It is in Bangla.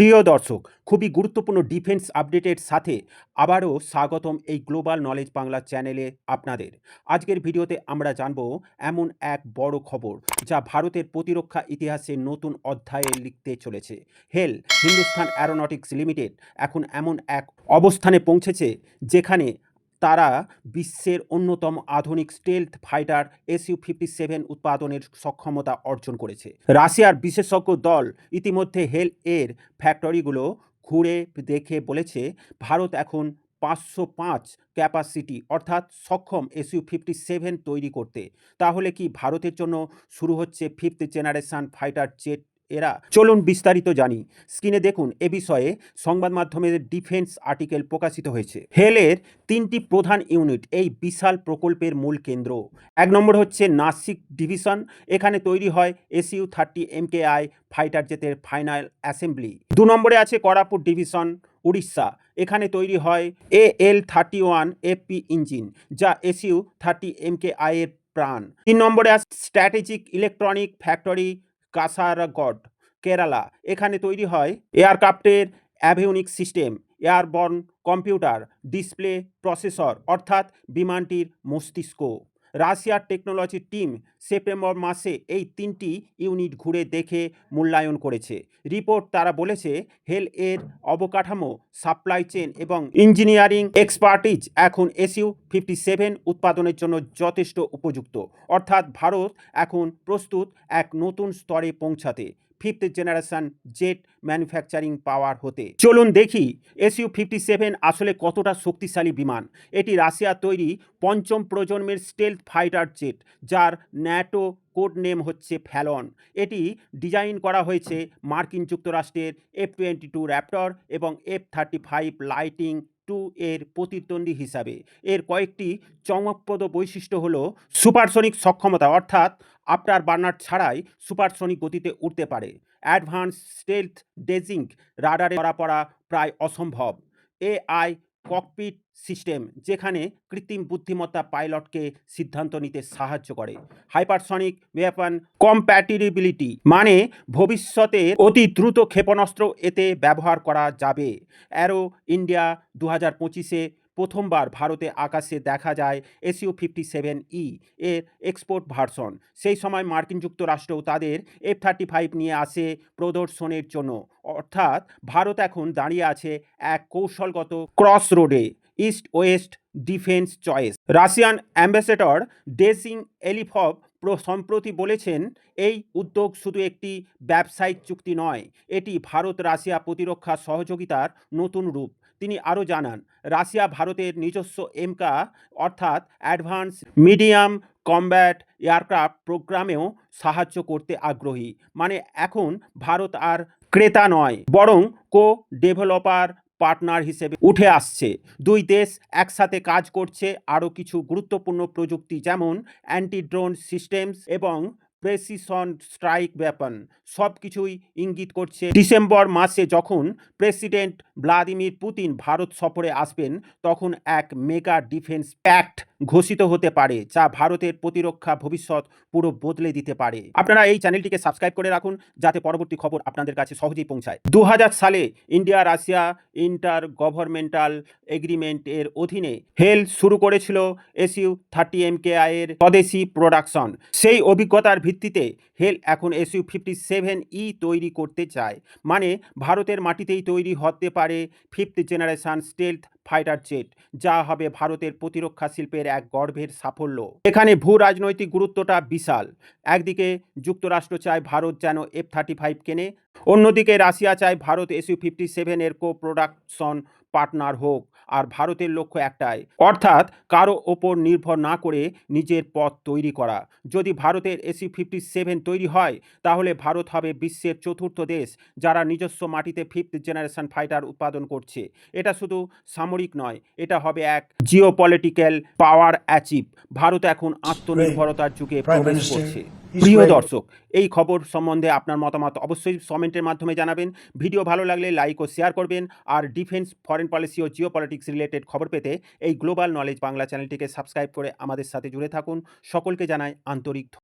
প্রিয় দর্শক, খুবই গুরুত্বপূর্ণ ডিফেন্স আপডেটের সাথে আবারও স্বাগতম এই গ্লোবাল নলেজ বাংলা চ্যানেলে আপনাদের। আজকের ভিডিওতে আমরা জানব এমন এক বড় খবর যা ভারতের প্রতিরক্ষা ইতিহাসে নতুন অধ্যায়ে লিখতে চলেছে। হেল, হিন্দুস্থান অ্যারোনটিক্স লিমিটেড এখন এমন এক অবস্থানে পৌঁছেছে যেখানে তারা বিশ্বের অন্যতম আধুনিক stealth fighter SU fifty seven উৎপাদনের সক্ষমতা অর্জন করেছে। রাশিয়ার বিশেষজ্ঞ দল ইতিমধ্যে হেল এর ফ্যাক্টরিগুলো ঘুরে দেখে বলেছে, ভারত এখন পাঁচশো পাঁচ ক্যাপাসিটি অর্থাৎ সক্ষম এসইউ ফিফটি সেভেন তৈরি করতে। তাহলে কি ভারতের জন্য শুরু হচ্ছে ফিফথ জেনারেশন ফাইটার জেট এরা। চলুন বিস্তারিত জানি। স্ক্রিনে দেখুন, এ বিষয়ে সংবাদ মাধ্যমের ডিফেন্স আর্টিকেল প্রকাশিত হয়েছে। হেলের তিনটি প্রধান ইউনিট, এই বিশাল প্রকল্পের মূল কেন্দ্র। এক নম্বর হচ্ছে নাসিক ডিভিশন। এখানে তৈরি হয় এসইউ থার্টি এমকেআই ফাইটার জেটের ফাইনাল অ্যাসেম্বলি। দু নম্বরে আছে করাপুর ডিভিশন, উড়িষ্যা। এখানে তৈরি হয় A L thirty one FP engine, যা এসইউ থার্টি এমকেআই এর প্রাণ। তিন নম্বরে আছে strategic electronic factory Kasaragod Kerala. এখানে তৈরি হয় এয়ারক্রাফ্টের avionic system, airborne computer, display processor, অর্থাৎ বিমানটির মস্তিষ্ক। রাশিয়ার টেকনোলজি টিম সেপ্টেম্বর মাসে এই তিনটি ইউনিট ঘুরে দেখে মূল্যায়ন করেছে। রিপোর্ট তারা বলেছে, হেল এর অবকাঠামো, সাপ্লাই চেন এবং ইঞ্জিনিয়ারিং এক্সপার্টিজ এখন এসইউ ফিফটি সেভেন উৎপাদনের জন্য যথেষ্ট উপযুক্ত। অর্থাৎ ভারত এখন প্রস্তুত এক নতুন স্তরে পৌঁছাতে। Fifth generation jet manufacturing power হতে। চলুন দেখি এসইউ ফিফটি সেভেন আসলে কতটা শক্তিশালী বিমান। এটি রাশিয়া তৈরি পঞ্চম প্রজন্মের স্টেলথ ফাইটার জেট যার ন্যাটো কোড নেম হচ্ছে ফ্যালন এটি ডিজাইন করা হয়েছে মার্কিন যুক্তরাষ্ট্রের এফ টোয়েন্টি টু র্যাপটর এবং F thirty five Lightning two এর প্রতিদ্বন্দ্বী হিসাবে। এর কয়েকটি চমকপ্রদ বৈশিষ্ট্য হল সুপারসনিক সক্ষমতা, অর্থাৎ আপনার বার্নার ছাড়াই সুপারসনিক গতিতে উঠতে পারে। অ্যাডভান্স স্টেলথ ডেজিং রাডারে ধরা পড়া প্রায় অসম্ভব। এআই ককপিট সিস্টেম যেখানে কৃত্রিম বুদ্ধিমত্তা পাইলটকে সিদ্ধান্ত নিতে সাহায্য করে। হাইপারসনিক ওয়েপন কম্প্যাটিবিলিটি মানে ভবিষ্যতে অতি দ্রুত ক্ষেপণাস্ত্র এতে ব্যবহার করা যাবে। অ্যারো ইন্ডিয়া দু হাজার পঁচিশে প্রথমবার ভারতে আকাশে দেখা যায় এসিও ফিফটি সেভেন ই এর এক্সপোর্ট ভার্সন সেই সময় মার্কিন যুক্তরাষ্ট্রও তাদের এফ থার্টি ফাইভ নিয়ে আসে প্রদর্শনের জন্য। অর্থাৎ ভারত এখন দাঁড়িয়ে আছে এক কৌশলগত ক্রস রোডে east west defence choice Russian ambassador dressing Alipov প্র- সম্প্রতি বলেছেন, এই উদ্যোগ শুধু একটি ব্যবসায়িক চুক্তি নয়, এটি ভারত রাশিয়া প্রতিরক্ষা সহযোগিতার নতুন রূপ। তিনি আরও জানান, রাশিয়া ভারতের নিজস্ব এমকা, অর্থাৎ অ্যাডভান্স মিডিয়াম কমব্যাট এয়ারক্রাফট প্রোগ্রামেও সাহায্য করতে আগ্রহী। মানে এখন ভারত আর ক্রেতা নয়, বরং কো ডেভেলপার পার্টনার হিসেবে উঠে আসছে। দুই দেশ একসাথে কাজ করছে আরও কিছু গুরুত্বপূর্ণ প্রযুক্তি যেমন অ্যান্টি ড্রোন সিস্টেমস এবং প্রেসিশন স্ট্রাইক ব্যাপন সব কিছুই ইঙ্গিত করছে। ডিসেম্বর মাসে যখন প্রেসিডেন্ট ভ্লাদিমির পুতিন ভারত সফরে আসবেন, তখন এক মেগা ডিফেন্স প্যাক্ট ঘোষিত হতে পারে, যা ভারতের প্রতিরক্ষা ভবিষ্যৎ পুরো বদলে দিতে পারে। আপনারা এই চ্যানেলটিকে সাবস্ক্রাইব করে রাখুন, যাতে পরবর্তী খবর আপনাদের কাছে সহজেই পৌঁছায়। দু হাজার সালে India Russia inter governmental agreement এর অধীনে হেল শুরু করেছিল এসইউ থার্টি এম কে এর স্বদেশি প্রোডাকশন। সেই অভিজ্ঞতার ভিত্তিতে হেল এখন এসইউ ফিফটি সেভেন ই তৈরি করতে চায়। মানে ভারতের মাটিতেই তৈরি হতে পারে fifth generation stealth fighter jet, যা হবে ভারতের প্রতিরক্ষা শিল্পের এক গর্ভের সাফল্য। এখানে ভূ রাজনৈতিক গুরুত্বটা বিশাল। একদিকে যুক্তরাষ্ট্র চায় ভারত যেন এফ থার্টি ফাইভ কেনে, অন্যদিকে রাশিয়া চায় ভারত এসইউ ফিফটি সেভেনের কো প্রোডাকশন পার্টনার হোক। আর ভারতের লক্ষ্য একটাই অর্থাৎ কারও ওপর নির্ভর না করে নিজের পথ তৈরি করা। যদি ভারতের এসি ফিফটি সেভেন তৈরি হয় তাহলে ভারত হবে বিশ্বের চতুর্থ দেশ যারা নিজস্ব মাটিতে ফিফথ জেনারেশন ফাইটার উৎপাদন করছে। এটা শুধু সামরিক নয় এটা হবে এক geopolitical power achieve. Bharat এখন আত্মনির্ভরতার যুগে প্রবেশ করছে। প্রিয় দর্শক, এই খবর সম্বন্ধে আপনার মতামত অবশ্যই কমেন্টের মাধ্যমে জানাবেন। ভিডিও ভালো লাগলে লাইক ও শেয়ার করবেন। আর ডিফেন্স, ফরেন পলিসি ও জিও পলিটিক্স রিলেটেড খবর পেতে এই গ্লোবাল নলেজ বাংলা চ্যানেলটিকে সাবস্ক্রাইব করে আমাদের সাথে জুড়ে থাকুন। সকলকে জানাই আন্তরিক